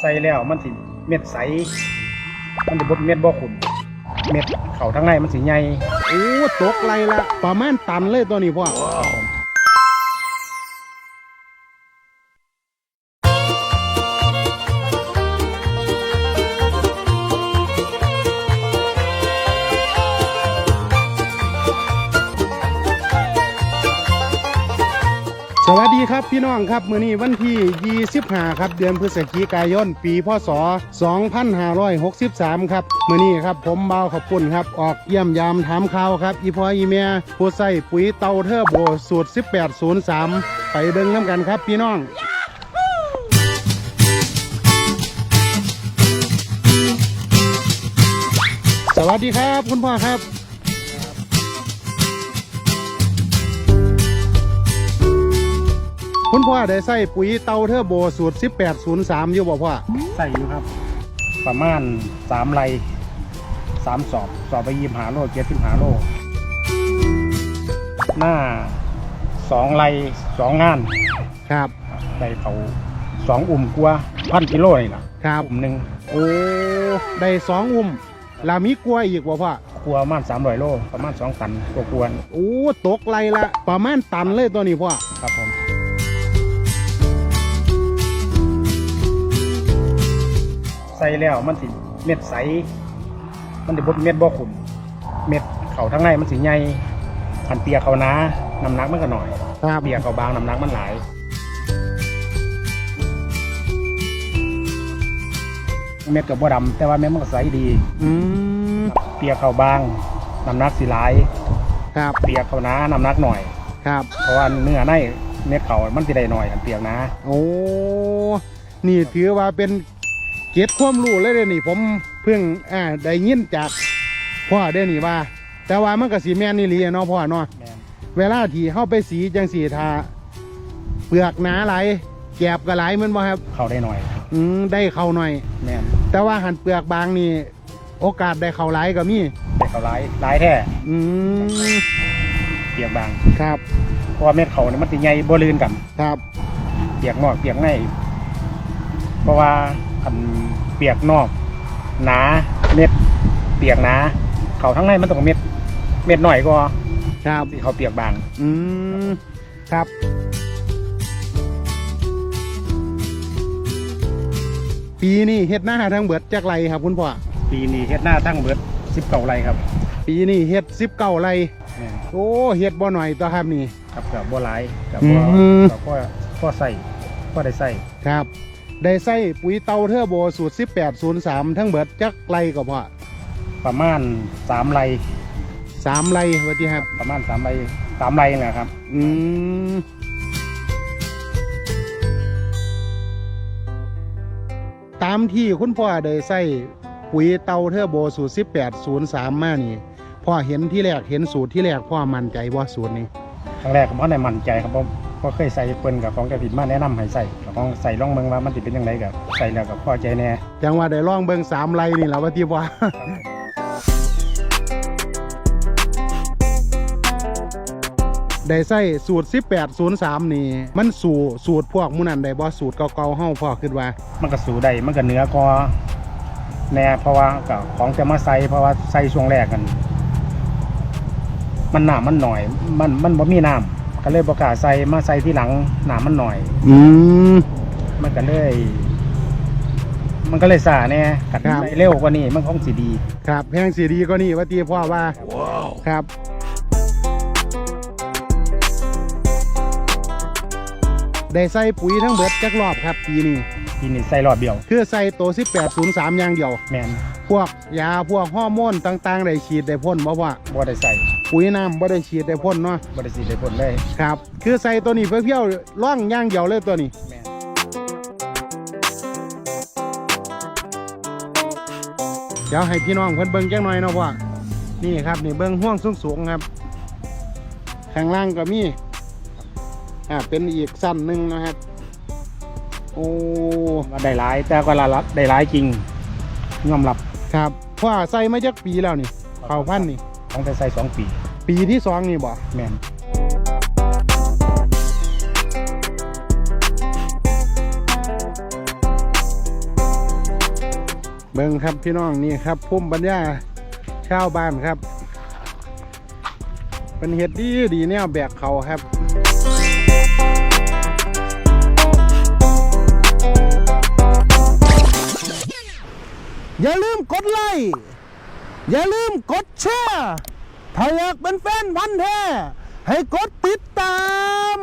ใส่แล้วมันสิเม็ดใส มันสิบดเม็ดบ่ขุ่นเม็ดเข่าทั้งในมันสิใหญ่โอ้ตกไรละประมาณตันเลยตัวนี้พ่อ สวัสดีครับพี่น้องครับมื้อนี้วันที่25ครับ เดือนพฤศจิกายน ปีพศ 2563 ครับมื้อนี้ครับผมเบาขอบคุณครับ ออกเยี่ยมยามถามข่าวครับ อีพออีเมียผู้ใส่ปุ๋ยเตาเทอร์โบสูตร 1803 ไปเบิ่งน้ำกันครับพี่น้องสวัสดีครับคุณพ่อครับ คุณพ่อได้ใส่ปุ๋ยเตาเทอร์โบสูตร 1803 อยู่บ่พ่อใส่อยู่ครับ ประมาณสามไลสามสอบ สอบไปยิมหาโลเจ็ดสิบหาโล หน้าสองไลสองงานครับได้เขาสองอุ่มกว่าพันกิโลนี่ล่ะครับอุ่มหนึ่งโอ้ได้สองอุ้มแลามีกล้วยอีกบ่พ่อกลัวประมาณสามร้อยโล ประมาณสองตันกกวนโอ้ตกไรละประมาณตันเลยตัวนี้พ่อๆครับผม ใส่แล้วมันสิเม็ดใส มันสิบดเม็ดบ่ขุ่นเม็ดเข่าทั้งในมันสิใหญ่ขันเปียกเขาหนาน้ำหนักมันก็หน่อยครับ เปียกเขาบางน้ำหนักมันหลาย เม็ดกับบ่ดำแต่ว่าเม็ดมันก็ใสดี อืมเปียกเขาบางน้ำหนักสิหลาย ครับเปียกเขาหนาน้ำหนักหน่อย ครับ เพราะว่าเนื้อในเม็ดเขามันสิได้หน่อยอันเปียกหนะ โอ้ นี่ถือว่าเป็น เกียรติความรู้เลยเด้อนี่ผมเพิ่งอ่าได้ยินจากพ่อได้อนี่ว่า แต่ว่ามันก็สีแม่นนี่ลีเนาะพ่อเนาะแม่นเวลาที่เข้าไปสีจังสีทาเปลือกหนาไหลายแกบก็ไหลายแมันบ่ครับ เข้าได้หน่อยอืมได้เข้าหน่อย แม่นแต่ว่าหันเปลือกบางนี่โอกาสได้เข้าไหลายก็มีได้เขาหลายหลายแท้อืมเปียกบางครับเพราะว่าเม็ดเขานี่มันสิใหญ่บ่ลื่นกัน ครับ เปียกนอกเปียกในเพราะว่า คันเปียกนอกหนาเม็ด เปียกหนาเขาทั้งในมันต้องเม็ด เม็ดหน่อยก็ครับที่เขาเปียกบาง อืมครับ ปีนี้เฮ็ดหน้าทั้งเบิดจากไรครับคุณพ่อปีนี้เฮ็ดหน้าตั้งเบิดสิบเก่าไรครับปีนี้เฮ็ดสิบเก้าไรแม่นโอ้เฮ็ดบ่หน่อยตัวครับนี่ ครับกับบัวหลายกับอืบัวมกับพ่อพ่อใส่พ่อได้ใส่ครับ ได้ใส่ปุ๋ยเตาเทอร์โบสูตร 1803 ทั้งเบิดจักไรก็พอประมาณสามไรสามไรว่าที่ครับ ประมาณสามไรสามไรนี่แหละครับ อืมตามที่คุณพ่อได้ใส่ปุ๋ยเตาเทอร์โบสูตร 1803 มานี่พ่อเห็นที่แรกเห็นสูตรที่แรกพ่อมั่นใจว่าสูตรนี้ครั้งแรกผมก็ได้มั่นใจครับเพราะ เพราะเคยใส่เปิ้นกับของแกผิดมาแนะนำให้ใส่ของใส่ล่องเมืองว่ามันติเป็นยังไงกับใส่แล้วกับพอใจแน่จังว่าได้ลองเบิ่งสามไรนี่แหละว่าที่ว่าได้ใส่สูตร 1803 นี่ มันสู่สูตรพวกมูนันได้บ่สูตรเก่าๆเฮาพ่อคิดว่า มันก็สูได้มันก็เนื้อก็แน่เพราะว่ากับของจะมาใส่เพราะว่าใส่ช่วงแรกกัน มันหน้ำมันหน่อย มันมันบ่มีน้ำ ก็เลยประกล้าศใส่มาใส่ที่หลังน้ำมันหน่อย อืม มันก็เลย มันก็เลยสาแน่กัดครับได้เร็วกว่านี้มันคงสิดี ครับแพงสีดีก็นี่ว่าที่พ่อว่าครับ ได้ใส่ปุ๋ยทั้งเบิดจักรอบครับปีนี้ทีนี้ใส่รอบเดียว คือใส่ตัว1803อย่างเดียว แมนพวกยาพวกฮอร์โมนต่างๆ ได้ฉีดได้พ่นบ่ว่าบ่ได้ใส่ ปุ๋ยน้ำบ่ได้ฉีดได้พ่นเนาะบ่ได้สีได้ผลเลยครับ คือใส่ตัวนี้เพียวๆร่องอย่างเดียวเลยตัวนี้ แมนเดี๋ยวให้พี่น้องเพิ่นเบิ่งจังหน่อยเนาะพ่อนี่ครับนี่เบิ่งห่วงสูงๆครับ ข้างล่างก็มีอ่าเป็นอีกสั้นหนึ่งนะครับ โอ้ว่าได้หลายแต่ก็ละลับได้หลายจริงยอมรับครับพ่อใส่มาจากปีแล้วนี่เผาพันธุ์นี่ ของแต่ใส่สองปี ปีที่สองนี่บ่แมนเบิ่งครับพี่น้องนี่ครับภูมิปัญญาชาวบ้านครับเป็นเห็ดดีดีแนวแบกเขาครับอย่าลืมกดไลค์ อย่าลืมกดแชร์ ถ้าอยากเป็นแฟนพันธ์แท้ให้กดติดตาม